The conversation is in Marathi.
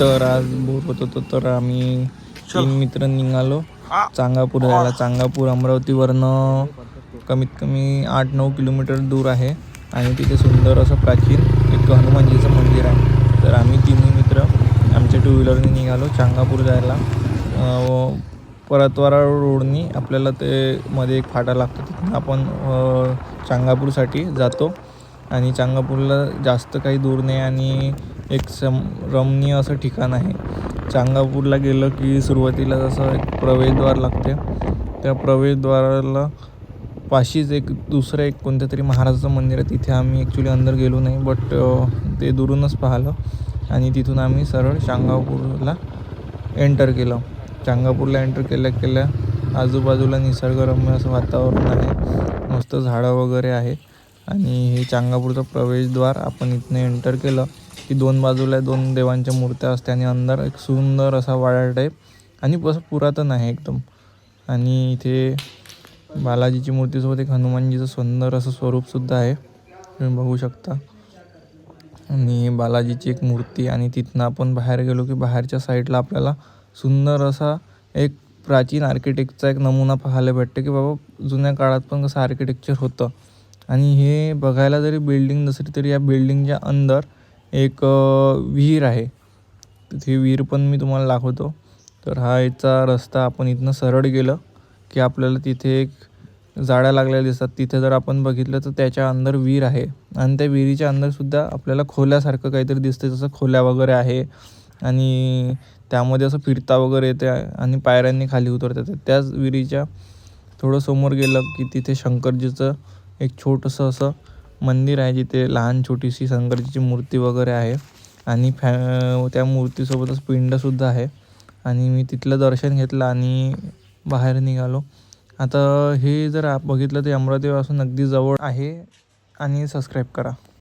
तर आज बोर होत होतो तर आम्ही तीन मित्र निघालो. चांगापूर जायला चांगापूर अमरावतीवरनं कमीत कमी आठ नऊ किलोमीटर दूर आहे आणि तिथे सुंदर असं प्राचीन एक हनुमानजीचं मंदिर आहे. तर आम्ही तिन्ही मित्र आमच्या टू व्हीलरने निघालो चांगापूर जायला. परतवारा रोडनी आपल्याला ते मध्ये एक फाटा लागतो तिथून आपण चांगापूरसाठी जातो. आणि चांगापूरला जास्त काही दूर नाही आणि एक सम रमणीय असं ठिकाण आहे. चांगापूरला गेलं की सुरुवातीला जसं एक प्रवेशद्वार लागते. त्या प्रवेशद्वाराला पाशीच एक दुसरं एक कोणत्या तरी महाराजाचं मंदिर आहे. तिथे आम्ही ॲक्च्युली अंदर गेलो नाही बट ते दुरूनच पाहिलं. आणि तिथून आम्ही सरळ चांगापूरला एंटर केलं. चांगापूरला एंटर केल्या केल्या आजूबाजूला निसर्गरम्य असं वातावरण आहे. मस्त झाडं वगैरे आहे. आणि हे चांगापूरचं प्रवेशद्वार आपण इथनं एंटर केलं. की दोन बाजूला दोन देवांच्या मूर्त्या असते आणि अंदर एक सुंदर असा वाडा टाईप आणि असं पुरातन आहे एकदम. आणि इथे बालाजीची मूर्तीसोबत एक हनुमानजीचं सुंदर असं स्वरूपसुद्धा आहे. तुम्ही बघू शकता. आणि बालाजीची एक मूर्ती आणि तिथनं आपण बाहेर गेलो की बाहेरच्या साईडला आपल्याला सुंदर असा एक प्राचीन आर्किटेक्टचा एक नमुना पाहायला भेटते की बाबा जुन्या काळात पण कसं आर्किटेक्चर होतं. आणि हे बघायला जरी बिल्डिंग नसली तरी या बिल्डिंगच्या अंदर एक विहीर आहे. तिथे विहीर पण मी तुम्हाला दाखवतो. तर हा याचा रस्ता आपण इथनं सरळ गेलं की आपल्याला तिथे एक जाळ्या लागलेल्या दिसतात. तिथे जर आपण बघितलं तर त्याच्या अंदर विहीर आहे. आणि त्या विहिरीच्या अंदरसुद्धा आपल्याला खोल्यासारखं काहीतरी दिसते जसं खोल्या वगैरे आहे आणि त्यामध्ये असं फिरता वगैरे येते आणि पायऱ्यांनी खाली उतरतात. त्याच विहिरीच्या थोडं समोर गेलं की तिथे शंकरजीचं एक छोटंसं असं मंदिर आहे जिथे लहान छोटीशी शंकरजीची मूर्ती वगैरे आहे. आणि फॅ त्या मूर्तीसोबतच पिंडसुद्धा आहे. आणि मी तिथलं दर्शन घेतलं आणि बाहेर निघालो. आता हे जर आप बघितलं ते अमरावतीपासून अगदी जवळ आहे. आणि सबस्क्राईब करा.